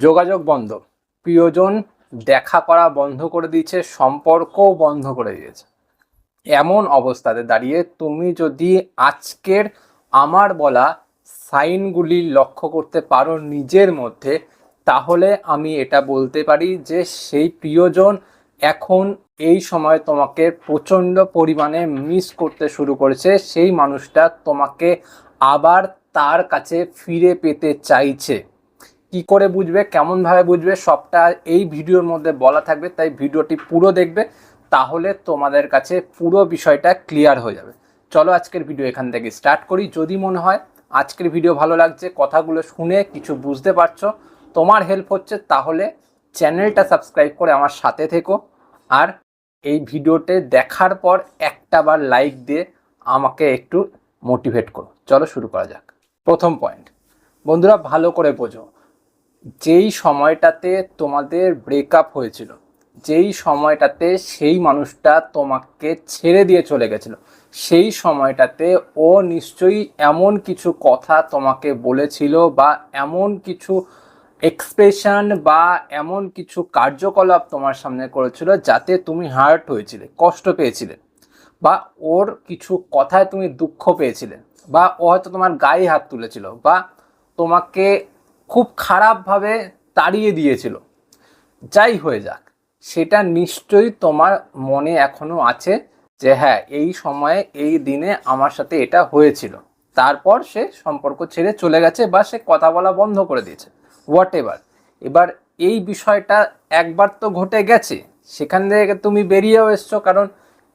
যোগাযোগ বন্ধ। প্রিয়জন দেখা করা বন্ধ করে দিয়েছে, সম্পর্কও বন্ধ করে দিয়েছে। এমন অবস্থাতে দাঁড়িয়ে তুমি যদি আজকের আমার বলা সাইনগুলি লক্ষ্য করতে পারো নিজের মধ্যে, তাহলে আমি এটা বলতে পারি যে সেই প্রিয়জন এখন এই সময় তোমাকে প্রচণ্ড পরিমাণে মিস করতে শুরু করেছে। সেই মানুষটা তোমাকে আবার তার কাছে ফিরে পেতে চাইছে। কি করে বুঝবে কেমনভাবে বুঝবে, সবটা এই ভিডিওর মধ্যে বলা থাকবে, তাই ভিডিওটি পুরো দেখবে, তাহলে তোমাদের কাছে পুরো বিষয়টা ক্লিয়ার হয়ে যাবে। চলো আজকের ভিডিও এখান থেকে স্টার্ট করি। যদি মনে হয় আজকের ভিডিও ভালো লাগছে, কথাগুলো শুনে কিছু বুঝতে পারছ, তোমার হেল্প হচ্ছে, তাহলে চ্যানেলটা সাবস্ক্রাইব করে আমার সাথে থেকো। আর এই ভিডিওতে দেখার পর একটা বার লাইক দিয়ে আমাকে একটু মোটিভেট করো। চলো শুরু করা যাক। প্রথম পয়েন্ট বন্ধুরা ভালো করে বোঝো। যেই সময়টাতে তোমাদের ব্রেকআপ হয়েছিল, যেই সময়টাতে সেই মানুষটা তোমাকে ছেড়ে দিয়ে চলে গেছিল, সেই সময়টাতে ও নিশ্চয়ই এমন কিছু কথা তোমাকে বলেছিল বা এমন কিছু এক্সপ্রেশন বা এমন কিছু কার্যকলাপ তোমার সামনে করেছিল যাতে তুমি হার্ট হয়েছিলে, কষ্ট পেয়েছিলে বা ওর কিছু কথায় তুমি দুঃখ পেয়েছিলে বা ও হয়তো তোমার গায়ে হাত তুলেছিল বা তোমাকে খুব খারাপভাবে তাড়িয়ে দিয়েছিল। যাই হয়ে যাক, সেটা নিশ্চয়ই তোমার মনে এখনও আছে যে হ্যাঁ এই সময়ে, এই দিনে আমার সাথে এটা হয়েছিল। তারপর সে সম্পর্ক ছেড়ে চলে গেছে বা সে কথা বলা বন্ধ করে দিয়েছে। হোয়াট এভার এবার এই বিষয়টা একবার তো ঘটে গেছে, সেখান থেকে তুমি বেরিয়েও এসছো, কারণ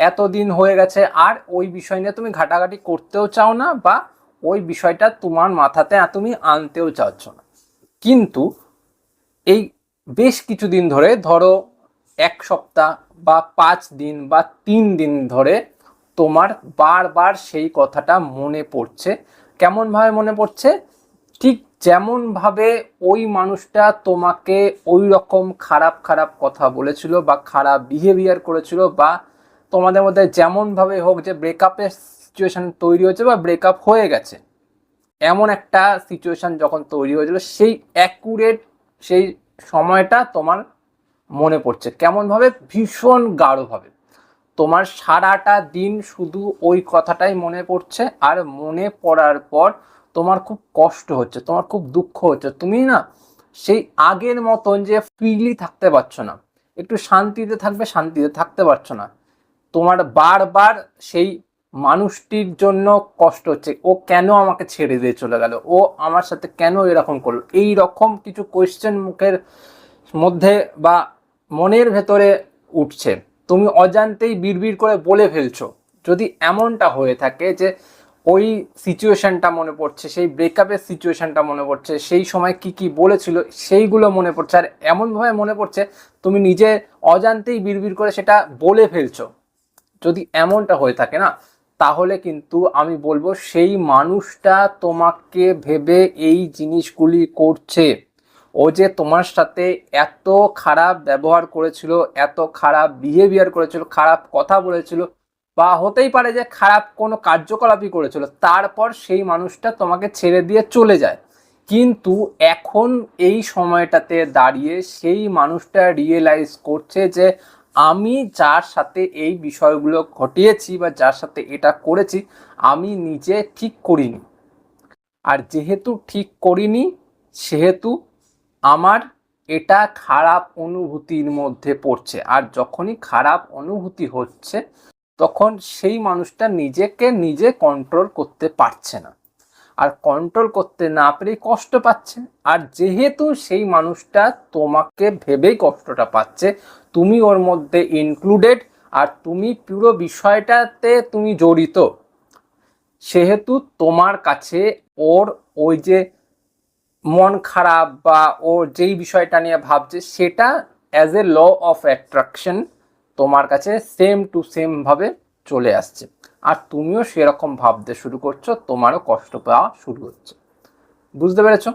এতদিন হয়ে গেছে, আর ওই বিষয় নিয়ে তুমি ঘাটাঘাটি করতেও চাও না বা ওই বিষয়টা তোমার মাথাতে তুমি আনতেও চাচ্ছ না। কিন্তু এই বেশ কিছুদিন ধরে, ধরো এক সপ্তাহ বা পাঁচ দিন বা তিন দিন ধরে তোমার বারবার সেই কথাটা মনে পড়ছে। কেমনভাবে মনে পড়ছে? ঠিক যেমনভাবে ওই মানুষটা তোমাকে ওই রকম খারাপ খারাপ কথা বলেছিল বা খারাপ বিহেভিয়ার করেছিল বা তোমাদের মধ্যে যেমনভাবে হোক যে ব্রেকআপের সিচুয়েশন তৈরি হয়েছে বা ব্রেকআপ হয়ে গেছে। এমন একটা সিচুয়েশন যখন তৈরি হয়েছিল, সেই অ্যাকুরেট সেই সময়টা তোমার মনে পড়ছে। কেমনভাবে? ভীষণ গাঢ়ভাবে। তোমার সারাটা দিন শুধু ওই কথাটাই মনে পড়ছে আর মনে পড়ার পর তোমার খুব কষ্ট হচ্ছে, তোমার খুব দুঃখ হচ্ছে। তুমি না সেই আগের মতন যে ফ্রিলি থাকতে পারছ না, একটু শান্তিতে থাকবে, শান্তিতে থাকতে পারছ না। তোমার বারবার সেই মানুষটির জন্য কষ্ট হচ্ছে। ও কেন আমাকে ছেড়ে দিয়ে চলে গেল? ও আমার সাথে কেন এরকম করল? এই রকম কিছু কোয়েশ্চেন মুখের মধ্যে বা মনের ভেতরে উঠছে। তুমি অজান্তেই বিড়বিড় করে বলে ফেলছো। যদি এমনটা হয়ে থাকে যে ওই সিচুয়েশনটা মনে পড়ছে, সেই ব্রেকআপের সিচুয়েশনটা মনে পড়ছে, সেই সময় কি কি বলেছিল, সেইগুলো মনে পড়ছে। আর এমনভাবে মনে পড়ছে, তুমি নিজে অজান্তেই বিড়বিড় করে সেটা বলে ফেলছো। যদি এমনটা হয়ে থাকে না তাহলে কিন্তু আমি বলব সেই মানুষটা তোমাকে ভেবে এই জিনিসগুলি করছে। ও যে তোমার সাথে এত খারাপ ব্যবহার করেছিল, এত খারাপ বিহেভিয়ার করেছিল, খারাপ কথা বলেছিল বা হতেই পারে যে খারাপ কোনো কার্যকলাপই করেছিল, তারপর সেই মানুষটা তোমাকে ছেড়ে দিয়ে চলে যায়। কিন্তু এখন এই সময়টাতে দাঁড়িয়ে সেই মানুষটা রিয়েলাইজ করছে যে আমি যার সাথে এই বিষয়গুলো ঘটিয়েছি বা যার সাথে এটা করেছি, আমি নিজে ঠিক করিনি। আর যেহেতু ঠিক করিনি, সেহেতু আমার এটা খারাপ অনুভূতির মধ্যে পড়ছে। আর যখনই খারাপ অনুভূতি হচ্ছে, তখন সেই মানুষটা নিজেকে নিজে কন্ট্রোল করতে পারছে না। আর কন্ট্রোল করতে না পেরে কষ্ট পাচ্ছে। আর যেহেতু সেই মানুষটা তোমাকে ভেবেই কষ্টটা পাচ্ছে, তুমি ওর মধ্যে ইনক্লুডেড আর তুমি পুরো বিষয়টাতে তুমি জড়িত। সেহেতু তোমার কাছে ওর ওই যে মন খারাপ বা ও যেই বিষয়টা নিয়ে ভাবছে, সেটা as a law of attraction তোমার কাছে সেম টু সেম ভাবে চলে আসছে। আর তুমিও সেরকম ভাবতে শুরু করছ, তোমারও কষ্ট পাওয়া শুরু হচ্ছে। বুঝতে পেরেছ?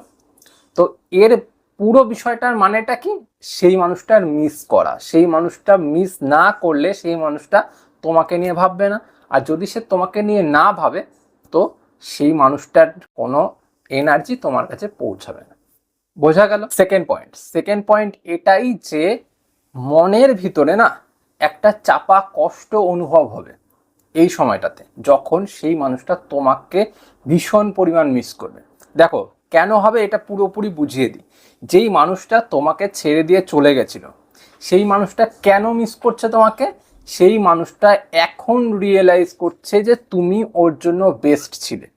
তো এর পুরো বিষয়টার মানেটা কি? সেই মানুষটার মিস করা। সেই মানুষটা মিস না করলে সেই মানুষটা তোমাকে নিয়ে ভাববে না। আর যদি সে তোমাকে নিয়ে না ভাবে, তো সেই মানুষটার কোনো এনার্জি তোমার কাছে পৌঁছাবে না। বোঝা গেল? সেকেন্ড পয়েন্ট সেকেন্ড পয়েন্ট এটাই যে মনের ভিতরে না একটা চাপা কষ্ট অনুভব হবে। এই সময়টাতে, যখন সেই মানুষটা তোমাকে ভীষণ পরিমাণ মিস করবে। দেখো, কেন হবে এটা পুরোপুরি বুঝিয়ে দিই। যেই মানুষটা তোমাকে ছেড়ে দিয়ে চলে গেছিল, সেই মানুষটা কেন মিস করছে তোমাকে? সেই মানুষটা এখন রিয়েলাইজ করছে যে তুমি ওর জন্য বেস্ট ছিলে।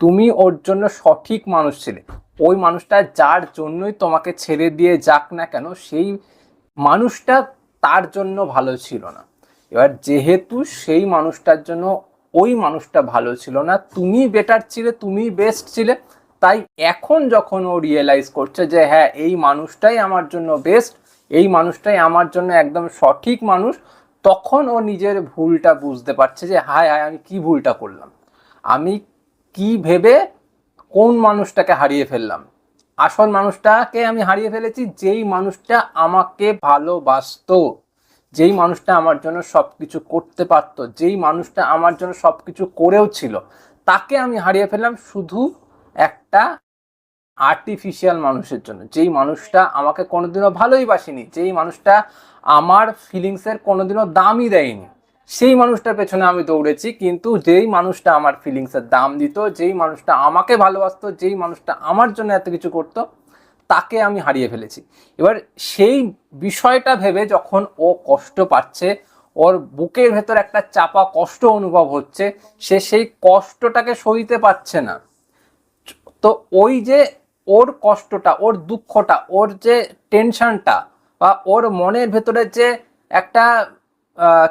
তুমি ওর জন্য সঠিক মানুষ ছিলে। ওই মানুষটা যার জন্যই তোমাকে ছেড়ে দিয়ে যাক না কেন, সেই মানুষটা তার জন্য ভালো ছিল না। এবার যেহেতু সেই মানুষটার জন্য ওই মানুষটা ভালো ছিল না, তুমি বেটার ছিলে, তুমি বেস্ট ছিলে, তাই এখন যখন ও রিয়েলাইজ করছে যে হ্যাঁ এই মানুষটাই আমার জন্য বেস্ট এই মানুষটাই আমার জন্য একদম সঠিক মানুষ, তখন ও নিজের ভুলটা বুঝতে পারছে যে হায় হায়, আমি কি ভুলটা করলাম? আমি কি ভেবে কোন মানুষটাকে হারিয়ে ফেললাম? আসল মানুষটাকে আমি হারিয়ে ফেলেছি, যেই মানুষটা আমাকে ভালোবাসতো। যেই মানুষটা আমার জন্য সব কিছু করতে পারতো, যেই মানুষটা আমার জন্য সব কিছু করেও ছিল, তাকে আমি হারিয়ে ফেললাম শুধু একটা আর্টিফিশিয়াল মানুষের জন্য। যেই মানুষটা আমাকে কোনোদিনও ভালোই বাসেনি, যেই মানুষটা আমার ফিলিংসের কোনোদিনও দামই দেয়নি, সেই মানুষটার পেছনে আমি দৌড়েছি, কিন্তু যেই মানুষটা আমার ফিলিংসের দাম দিত, যেই মানুষটা আমাকে ভালোবাসতো, যেই মানুষটা আমার জন্য এত কিছু করতো তাকে আমি হারিয়ে ফেলেছি। এবার সেই বিষয়টা ভেবে যখন ও কষ্ট পাচ্ছে, ওর বুকের ভেতর একটা চাপা কষ্ট অনুভব হচ্ছে, সে সেই কষ্টটাকে সইতে পারছে না। তো ওই যে ওর কষ্টটা, ওর দুঃখটা, ওর যে টেনশনটা বা ওর মনের ভেতরে যে একটা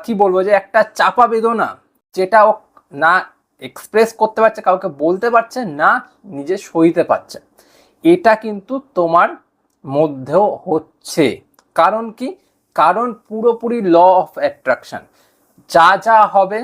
কি বলব যে একটা চাপা বেদনা, যেটা ও না এক্সপ্রেস করতে পারছে, কাউকে বলতে পারছে না, নিজে সইতে পারছে। এটা কিন্তু তোমার মধ্যেও হচ্ছে। কারণ কি? কারণ পুরোপুরি ল অফ অ্যাট্রাকশন যা যা হবে,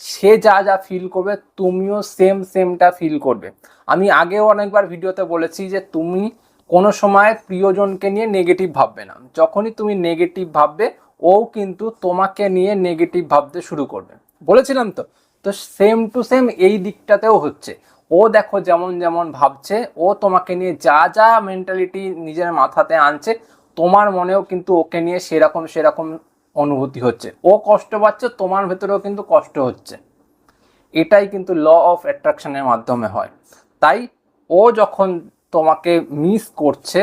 সে যা যা ফিল করবে, তুমিও সেম সেমটা ফিল করবে। আমি আগেও অনেকবার ভিডিওতে বলেছি যে তুমি কোনো সময় প্রিয়জনকে নিয়ে নেগেটিভ ভাববে না। যখনই তুমি নেগেটিভ ভাববে, ও কিন্তু তোমাকে নিয়ে নেগেটিভ ভাবতে শুরু করবে। বলেছিলাম তো? তো সেম টু সেম এই দিকটাতেও হচ্ছে। ও দেখো যেমন যেমন ভাবছে, ও তোমাকে নিয়ে যা যা মেন্টালিটি নিজের মাথাতে আনছে, তোমার মনেও কিন্তু ওকে নিয়ে সেরকম সেরকম অনুভূতি হচ্ছে। ও কষ্ট পাচ্ছে, তোমার ভেতরেও কিন্তু কষ্ট হচ্ছে। এটাই কিন্তু ল অফ অ্যাট্রাকশনের মাধ্যমে হয়। তাই ও যখন তোমাকে মিস করছে,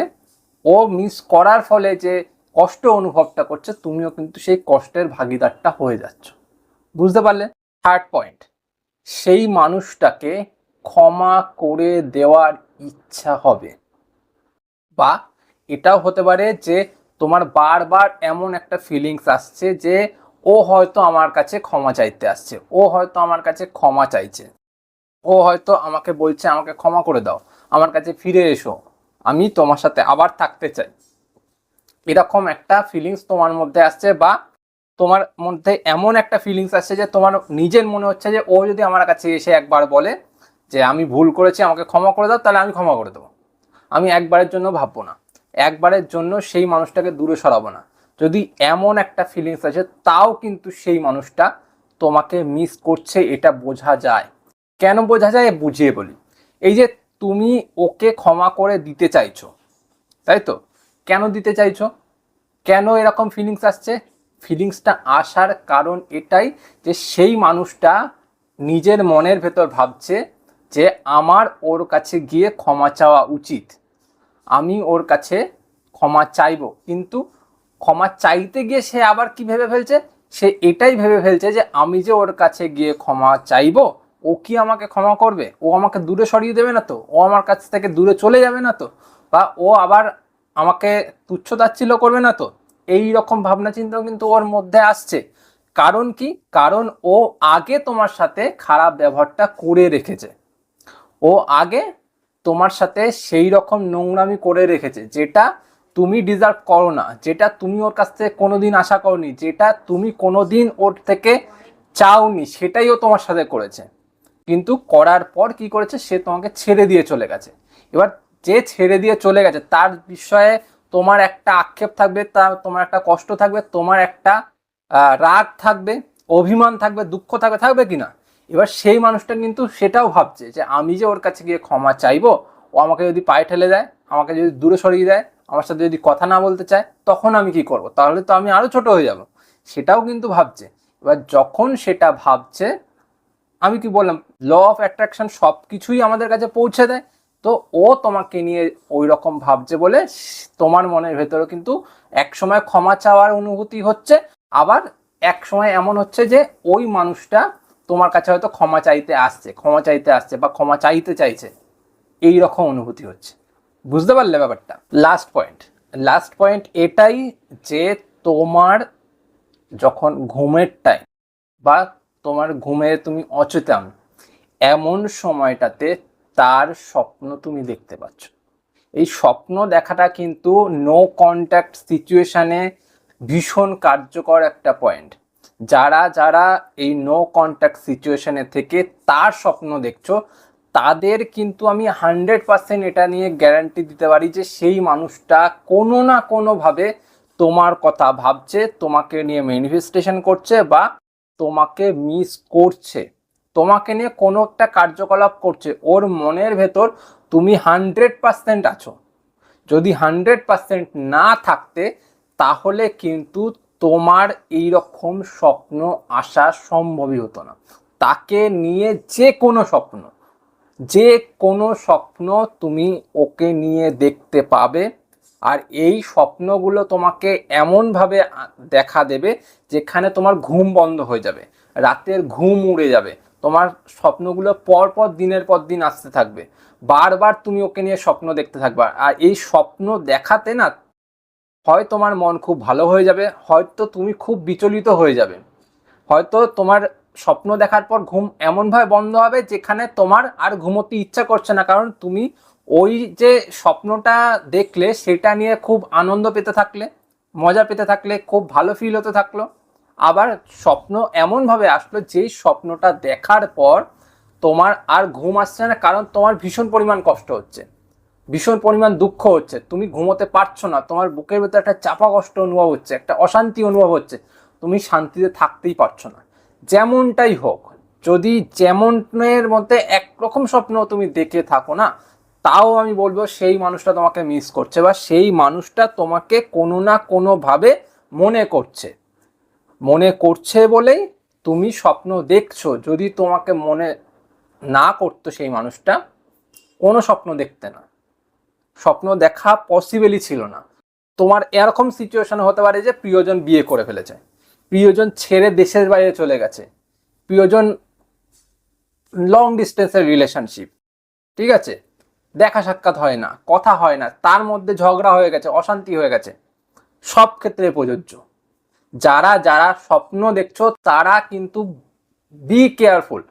ও মিস করার ফলে যে কষ্ট অনুভবটা করছে, তুমিও কিন্তু সেই কষ্টের ভাগিদারটা হয়ে যাচ্ছ। বুঝতে পারলে? থার্ড পয়েন্ট সেই মানুষটাকে ক্ষমা করে দেওয়ার ইচ্ছা হবে। বা এটাও হতে পারে যে তোমার বারবার এমন একটা ফিলিংস আসছে যে ও হয়তো আমার কাছে ক্ষমা চাইতে আসছে, ও হয়তো আমার কাছে ক্ষমা চাইছে, ও হয়তো আমাকে বলছে আমাকে ক্ষমা করে দাও, আমার কাছে ফিরে এসো, আমি তোমার সাথে আবার থাকতে চাই। এরকম একটা ফিলিংস তোমার মধ্যে আসছে বা তোমার মধ্যে এমন একটা ফিলিংস আসছে যে তোমার নিজের মনে হচ্ছে যে ও যদি আমার কাছে এসে একবার বলে যে আমি ভুল করেছি, আমাকে ক্ষমা করে দাও, তাহলে আমি ক্ষমা করে দেবো। আমি একবারের জন্য ভাববো না। একবারের জন্য সেই মানুষটাকে দূরে সরাবো না। যদি এমন একটা ফিলিংস আছে তাও কিন্তু সেই মানুষটা তোমাকে মিস করছে, এটা বোঝা যায়। কেন বোঝা যায়? বুঝিয়ে বলি। এই যে তুমি ওকে ক্ষমা করে দিতে চাইছো, তাই তো? কেন দিতে চাইছো? কেন এরকম ফিলিংস আসছে? ফিলিংসটা আসার কারণ এটাই যে সেই মানুষটা নিজের মনের ভেতর ভাবছে যে আমার ওর কাছে গিয়ে ক্ষমা চাওয়া উচিত। আমি ওর কাছে ক্ষমা চাইব। কিন্তু ক্ষমা চাইতে গিয়ে সে আবার কি ভেবে ফেলছে? সে এটাই ভেবে ফেলছে যে আমি যে ওর কাছে গিয়ে ক্ষমা চাইব, ও কি আমাকে ক্ষমা করবে? ও আমাকে দূরে সরিয়ে দেবে না তো? ও আমার কাছ থেকে দূরে চলে যাবে না তো? বা ও আবার আমাকে তুচ্ছ তাচ্ছিল্য করবে না তো? এই রকম ভাবনা চিন্তাও কিন্তু ওর মধ্যে আসছে। কারণ কি? কারণ ও আগে তোমার সাথে খারাপ ব্যবহারটা করে রেখেছে। ও আগে তোমার সাথে সেই রকম নোংরামি করে রেখেছে, যেটা তুমি ডিজার্ভ করো না, যেটা তুমি ওর কাছ থেকে কোনোদিন আশা করনি, যেটা তুমি কোনোদিন ওর থেকে চাওনি, সেটাই ও তোমার সাথে করেছে। কিন্তু করার পর কি করেছে? সে তোমাকে ছেড়ে দিয়ে চলে গেছে। এবার যে ছেড়ে দিয়ে চলে গেছে, তার বিষয়ে তোমার একটা আক্ষেপ থাকবে, তা তোমার একটা কষ্ট থাকবে, তোমার একটা রাগ থাকবে, অভিমান থাকবে, দুঃখ থাকবে থাকবে কি না? এবার সেই মানুষটা কিন্তু সেটাও ভাবছে যে আমি যে ওর কাছে গিয়ে ক্ষমা চাইব, ও আমাকে যদি পায়ে ঠেলে দেয়, আমাকে যদি দূরে সরিয়ে দেয়, আমার সাথে যদি কথা না বলতে চায়, তখন আমি কি করব? তাহলে তো আমি আরও ছোট হয়ে যাব। সেটাও কিন্তু ভাবছে। এবার যখন সেটা ভাবছে, আমি কি বললাম ল অফ অ্যাট্রাকশন সব কিছুই আমাদের কাছে পৌঁছে দেয়। তো ও তোমাকে নিয়ে ওই রকম ভাবছে বলে তোমার মনের ভেতরে কিন্তু এক সময় ক্ষমা চাওয়ার অনুভূতি হচ্ছে। আবার এক সময় এমন হচ্ছে যে ওই মানুষটা তোমার কাছে হয়তো ক্ষমা চাইতে আসছে, ক্ষমা চাইতে আসছে বা ক্ষমা চাইতে চাইছে। এই রকম অনুভূতি হচ্ছে। বুঝতে পারলে ব্যাপারটা? লাস্ট পয়েন্ট লাস্ট পয়েন্ট এটাই যে তোমার যখন ঘুমের টাইম বা তোমার ঘুমে তুমি অচেতন, এমন সময়টাতে তার স্বপ্ন তুমি দেখতে পাচ্ছ। এই স্বপ্ন দেখাটা কিন্তু নো কন্ট্যাক্ট সিচুয়েশানে ভীষণ কার্যকর একটা পয়েন্ট যারা যারা এই নো কন্ট্যাক্ট সিচুয়েশনে থেকে তার স্বপ্ন দেখছ, তাদের কিন্তু আমি হান্ড্রেড পার্সেন্ট এটা নিয়ে গ্যারান্টি দিতে পারি যে সেই মানুষটা কোনো না কোনোভাবে তোমার কথা ভাবছে, তোমাকে নিয়ে ম্যানিফেস্টেশন করছে বা তোমাকে মিস করছে। তোমাকে নিয়ে কোনো একটা কার্যকলাপ করছে। ওর মনের ভেতর তুমি হান্ড্রেড পার্সেন্ট আছো। যদি হান্ড্রেড পার্সেন্ট না থাকতে, তাহলে কিন্তু তোমার এই রকম স্বপ্ন আসা সম্ভবই হতো না। তাকে নিয়ে যে কোনো স্বপ্ন, যে কোনো স্বপ্ন তুমি ওকে নিয়ে দেখতে পাবে আর এই স্বপ্নগুলো তোমাকে এমনভাবে দেখা দেবে যেখানে তোমার ঘুম বন্ধ হয়ে যাবে, রাতের ঘুম উড়ে যাবে, তোমার স্বপ্নগুলো পর পর দিনের পর দিন আসতে থাকবে, বারবার তুমি ওকে নিয়ে স্বপ্ন দেখতে থাকবে। আর এই স্বপ্ন দেখাতে না হয় তোমার মন খুব ভালো হয়ে যাবে, হয়তো তুমি খুব বিচলিত হয়ে যাবে। হয়তো তোমার স্বপ্ন দেখার পর ঘুম এমনভাবে বন্ধ হবে যেখানে তোমার আর ঘুমোতে ইচ্ছা করছে না। কারণ তুমি ওই যে স্বপ্নটা দেখলে সেটা নিয়ে খুব আনন্দ পেতে থাকলে, মজা পেতে থাকলে, খুব ভালো ফিল হতে থাকল। আবার স্বপ্ন এমনভাবে আসলো যেই স্বপ্নটা দেখার পর তোমার আর ঘুম আসছে না, কারণ তোমার ভীষণ পরিমাণ কষ্ট হচ্ছে। ভীষণ পরিমাণ দুঃখ হচ্ছে। তুমি ঘুমোতে পারছ না, তোমার বুকের ভেতরে একটা চাপা কষ্ট অনুভব হচ্ছে, একটা অশান্তি অনুভব হচ্ছে, তুমি শান্তিতে থাকতেই পারছ না। যেমনটাই হোক, যদি যেমনের মধ্যে একরকম স্বপ্ন তুমি দেখে থাকো না, তাও আমি বলব সেই মানুষটা তোমাকে মিস করছে বা সেই মানুষটা তোমাকে কোনো না কোনোভাবে মনে করছে। মনে করছে বলেই তুমি স্বপ্ন দেখছ, যদি তোমাকে মনে না করতো সেই মানুষটা, কোনো স্বপ্ন দেখতে না। স্বপ্ন দেখা পসিবলই ছিল না। তোমার এরকম সিচুয়েশন হতে পারে যে প্রিয়জন বিয়ে করে ফেলেছে। প্রিয়জন ছেড়ে দেশের বাইরে চলে গেছে। প্রিয়জন লং ডিস্টেন্সের রিলেশনশিপ ঠিক আছে? দেখা সাক্ষাৎ হয় না, কথা হয় না, তার মধ্যে ঝগড়া হয়ে গেছে, অশান্তি হয়ে গেছে। সব ক্ষেত্রে প্রযোজ্য। যারা যারা স্বপ্ন দেখছ, তারা কিন্তু বি কেয়ারফুল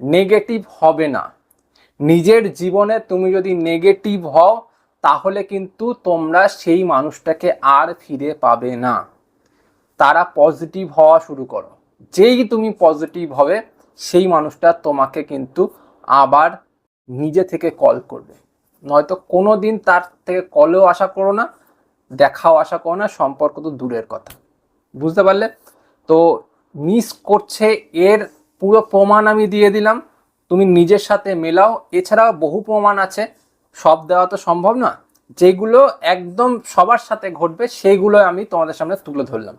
নেগেটিভ হবে না। নিজের জীবনে তুমি যদি নেগেটিভ হও তাহলে কিন্তু তোমরা সেই মানুষটাকে আর ফিরে পাবে না। তারা পজিটিভ হওয়া শুরু করো। যেই তুমি পজিটিভ হবে, সেই মানুষটা তোমাকে কিন্তু আবার নিজে থেকে কল করবে। নয়তো কোনো দিন তার থেকে কলেও আশা করো না, দেখাও আশা করো না, সম্পর্ক তো দূরের কথা। বুঝতে পারলে? তো মিস করছে, এর পুরো প্রমাণ আমি দিয়ে দিলাম। তুমি নিজের সাথে মেলাও। এছাড়াও বহু প্রমাণ আছে। সব দেওয়া তো সম্ভব না। যেগুলো একদম সবার সাথে ঘটবে সেইগুলো আমি তোমাদের সামনে তুলে ধরলাম।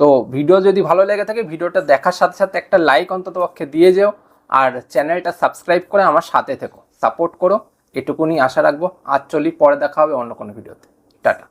তো ভিডিও যদি ভালো লেগে থাকে, ভিডিওটা দেখার সাথে সাথে একটা লাইক অন্ততপক্ষে দিয়ে যেও, আর চ্যানেলটা সাবস্ক্রাইব করে আমার সাথে থেকো। সাপোর্ট করো, এটুকুনি আশা রাখব। আর চলি, পরে দেখা হবে অন্য কোনো ভিডিওতে। টাটা।